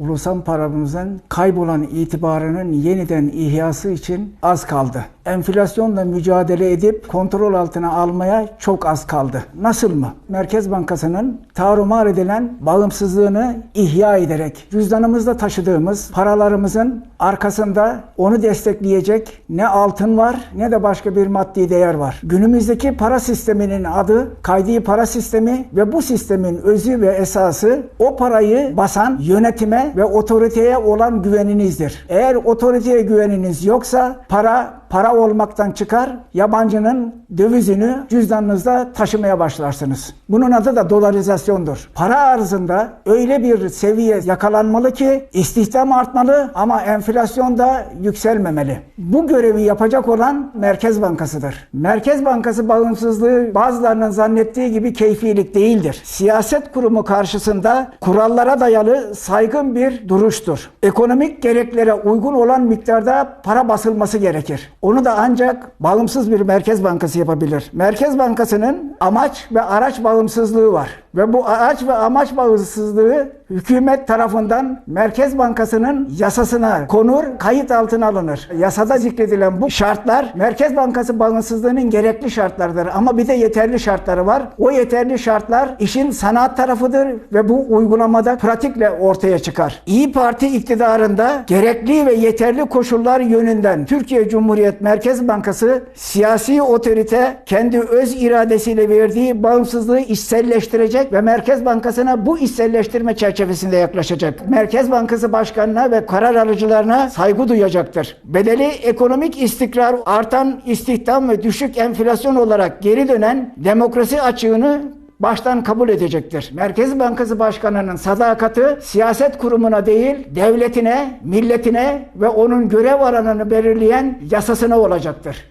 Ulusal paramızın kaybolan itibarının yeniden ihyası için az kaldı. Enflasyonla mücadele edip kontrol altına almaya çok az kaldı. Nasıl mı? Merkez Bankası'nın tarumar edilen bağımsızlığını ihya ederek cüzdanımızda taşıdığımız paralarımızın arkasında onu destekleyecek ne altın var ne de başka bir maddi değer var. Günümüzdeki para sisteminin adı kaydi para sistemi ve bu sistemin özü ve esası o parayı basan yönetime ve otoriteye olan güveninizdir. Eğer otoriteye güveniniz yoksa para para olmaktan çıkar, yabancının dövizini cüzdanınızda taşımaya başlarsınız. Bunun adı da dolarizasyondur. Para arzında öyle bir seviye yakalanmalı ki istihdam artmalı ama enflasyon da yükselmemeli. Bu görevi yapacak olan Merkez Bankası'dır. Merkez Bankası bağımsızlığı bazılarının zannettiği gibi keyfilik değildir. Siyaset kurumu karşısında kurallara dayalı saygın bir duruştur. Ekonomik gereklere uygun olan miktarda para basılması gerekir. Onu da ancak bağımsız bir Merkez Bankası yapabilir. Merkez Bankası'nın amaç ve araç bağımsızlığı var. Ve bu araç ve amaç bağımsızlığı hükümet tarafından Merkez Bankası'nın yasasına konur, kayıt altına alınır. Yasada zikredilen bu şartlar Merkez Bankası bağımsızlığının gerekli şartlarıdır. Ama bir de yeterli şartları var. O yeterli şartlar işin sanat tarafıdır ve bu uygulamada pratikle ortaya çıkar. İyi Parti iktidarında gerekli ve yeterli koşullar yönünden Türkiye Cumhuriyet Merkez Bankası siyasi otorite kendi öz iradesiyle verdiği bağımsızlığı içselleştirecek ve Merkez Bankası'na bu içselleştirme çerçevesinde yaklaşacak. Merkez Bankası Başkanı'na ve karar alıcılarına saygı duyacaktır. Bedeli ekonomik istikrar, artan istihdam ve düşük enflasyon olarak geri dönen demokrasi açığını baştan kabul edecektir. Merkez Bankası Başkanı'nın sadakati siyaset kurumuna değil, devletine, milletine ve onun görev alanını belirleyen yasasına olacaktır.